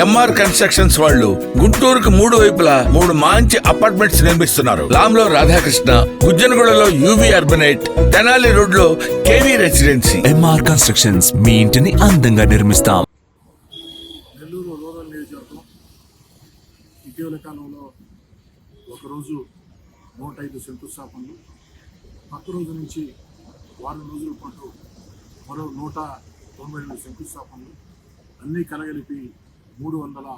MR constructions వాళ్ళు గుంటూరుకు మూడు వైపులా మూడు మంచి అపార్ట్మెంట్స్ నిర్మిస్తున్నారు. లాంలో రాధాకృష్ణ గుజ్జనగూడలో యూవి అర్బనైట్ తెనాలి రోడ్లో కేవీ రెసిడెన్సీ ఎంఆర్ కన్స్ట్రక్షన్స్ మీ ఇంటిని అందంగా నిర్మిస్తాం. నెల్లూరు రూరల్ నియోజకవర్గం ఇటీవల కాలంలో ఒకరోజు నూట ఐదు శంకుస్థాపనలు పక్క రోజు నుంచి వారం రోజుల పాటు మరో నూట తొంభై రెండు శంకుస్థాపనలు అన్నీ కలగలిపి మూడు వందల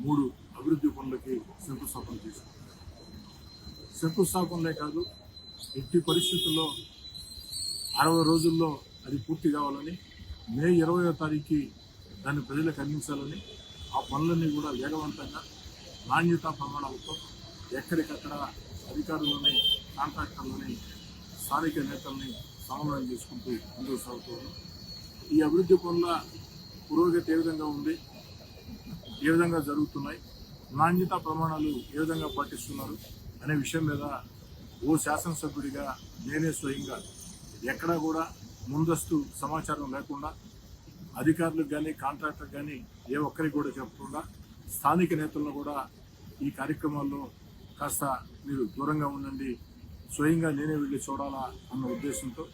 మూడు అభివృద్ధి పనులకి శంకుస్థాపన చేశారు. శంకుస్థాపనలే కాదు ఎట్టి పరిస్థితుల్లో అరవై రోజుల్లో అది పూర్తి కావాలని మే ఇరవయో తారీఖు దాన్ని ప్రజలకు అందించాలని ఆ పనులన్నీ కూడా వేగవంతంగా నాణ్యతా ప్రమాణాలతో ఎక్కడికక్కడ అధికారులని కాంట్రాక్టర్లని స్థానిక నేతల్ని సమన్వయం చేసుకుంటూ ముందుకు సాగుతూ ఈ అభివృద్ధి పనుల పురోగతి ఏ విధంగా ఉంది? ఏ విధంగా జరుగుతున్నాయి నాణ్యతా ప్రమాణాలు ఏ విధంగా పాటిస్తున్నారు అనే విషయం మీద ఓ శాసనసభ్యుడిగా నేనే స్వయంగా ఎక్కడా కూడా ముందస్తు సమాచారం లేకుండా అధికారులకు కానీ కాంట్రాక్టర్ కానీ ఏ ఒక్కరికి కూడా చెప్పకుండా స్థానిక నేతలను కూడా ఈ కార్యక్రమాల్లో కాస్త మీరు దూరంగా ఉండండి స్వయంగా నేనే వెళ్ళి చూడాలా అన్న ఉద్దేశంతో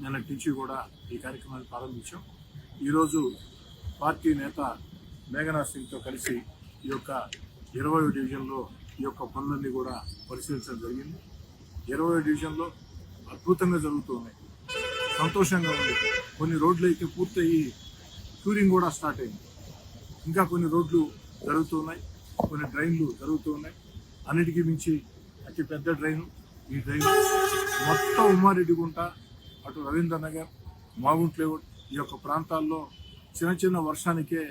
నిన్నటి నుంచి కూడా ఈ కార్యక్రమాన్ని ప్రారంభించాం. ఈరోజు పార్టీ నేత మేఘనా సింగ్తో కలిసి ఈ యొక్క ఇరవై డివిజన్లో ఈ యొక్క పనులన్నీ కూడా పరిశీలించడం జరిగింది. ఇరవై డివిజన్లో అద్భుతంగా జరుగుతూ ఉన్నాయి. సంతోషంగా ఉంది. కొన్ని రోడ్లు అయితే పూర్తయి క్యూరింగ్ కూడా స్టార్ట్ అయింది. ఇంకా కొన్ని రోడ్లు జరుగుతూ ఉన్నాయి. కొన్ని డ్రైన్లు జరుగుతూ ఉన్నాయి. అన్నిటికీ మించి అతి పెద్ద డ్రైన్. ఈ డ్రైన్ మొత్తం ఉమ్మారెడ్డిగుంట అటు రవీంద్ర నగర్ మాగుంట్లేవుడ్ ఈ యొక్క ప్రాంతాల్లో చిన్న చిన్న వర్షానికే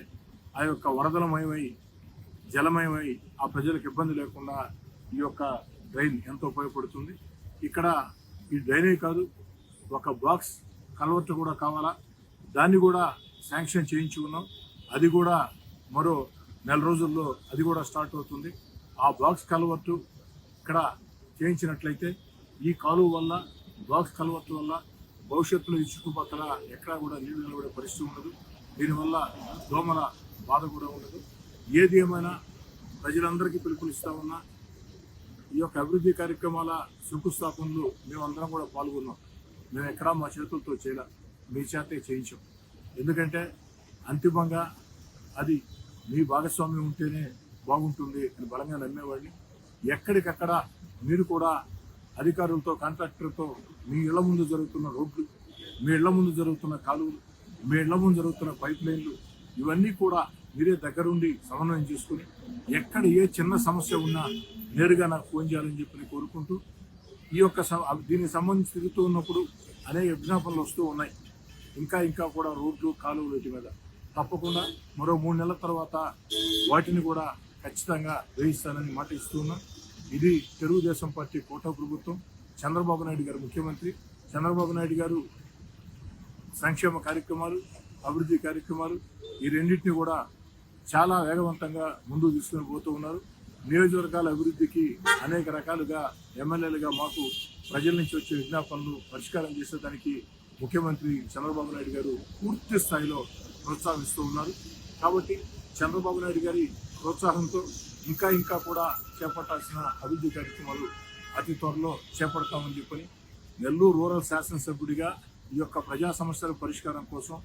ఆ యొక్క వరదలమయమై జలమయమై ఆ ప్రజలకు ఇబ్బంది లేకుండా ఈ యొక్క డ్రైన్ ఎంతో ఉపయోగపడుతుంది. ఇక్కడ ఈ డ్రైనే కాదు ఒక బాక్స్ కలవట్టు కూడా కావాలా? దాన్ని కూడా శాంక్షన్ చేయించి ఉన్నాం. అది కూడా మరో నెల రోజుల్లో అది కూడా స్టార్ట్ అవుతుంది. ఆ బాక్స్ కలవట్టు ఇక్కడ చేయించినట్లయితే ఈ కాలువ వల్ల బాక్స్ కలవట్టు వల్ల భవిష్యత్తులో ఈ చుట్టుపక్కల ఎక్కడా కూడా నీళ్ళు నిలబడే పరిస్థితి ఉండదు. దీనివల్ల దోమల బాధ కూడా ఉండదు. ఏది ఏమైనా ప్రజలందరికీ పిలుపునిస్తా ఉన్నా ఈ యొక్క అభివృద్ధి కార్యక్రమాల శంకుస్థాపనలు మేమందరం కూడా పాల్గొన్నాం. మేము ఎక్కడా మా చేతులతో చేయలే మీ చేతే చేయించాం. ఎందుకంటే అంతిమంగా అది మీ భాగస్వామ్యం ఉంటేనే బాగుంటుంది అని బలంగా నమ్మేవాడిని. ఎక్కడికక్కడ మీరు కూడా అధికారులతో కాంట్రాక్టర్తో మీ ఇళ్ళ ముందు జరుగుతున్న రోడ్లు మీ ఇళ్ళ ముందు జరుగుతున్న కాలువలు మీ ఇళ్ళ ముందు జరుగుతున్న పైప్ లైన్లు ఇవన్నీ కూడా మీరే దగ్గరుండి సమన్వయం చేసుకుని ఎక్కడ ఏ చిన్న సమస్య ఉన్నా నేరుగా నాకు ఫోన్ చేయాలని చెప్పి కోరుకుంటూ ఈ యొక్క స- దీనికి సంబంధించి తిరుగుతూ ఉన్నప్పుడు అనేక విజ్ఞాపనలు వస్తూ ఉన్నాయి. ఇంకా ఇంకా కూడా రోడ్లు కాలువలు వీటి మీద. తప్పకుండా మరో మూడు నెలల తర్వాత వాటిని కూడా ఖచ్చితంగా వేయిస్తానని మాట ఇస్తూ ఇది తెలుగుదేశం పార్టీ కోట ప్రభుత్వం చంద్రబాబు నాయుడు గారు ముఖ్యమంత్రి. చంద్రబాబు నాయుడు గారు సంక్షేమ కార్యక్రమాలు అభివృద్ధి కార్యక్రమాలు ఈ రెండింటిని కూడా చాలా వేగవంతంగా ముందుకు తీసుకుని పోతూ ఉన్నారు. నియోజకవర్గాల అభివృద్ధికి అనేక రకాలుగా ఎమ్మెల్యేలుగా మాకు ప్రజల నుంచి వచ్చే విజ్ఞాపనలు పరిష్కారం చేసేదానికి ముఖ్యమంత్రి చంద్రబాబు నాయుడు గారు పూర్తి స్థాయిలో ప్రోత్సాహిస్తూ ఉన్నారు. కాబట్టి చంద్రబాబు నాయుడు గారి ప్రోత్సాహంతో ఇంకా ఇంకా కూడా చేపట్టాల్సిన అభివృద్ధి కార్యక్రమాలు అతి త్వరలో చేపడతామని చెప్పని నెల్లూరు రూరల్ శాసనసభ్యుడిగా ఈ యొక్క ప్రజా సమస్యల పరిష్కారం కోసం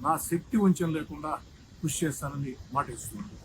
నా శక్తి వంచన లేకుండా కృషి చేస్తానని మాట ఇస్తున్నాను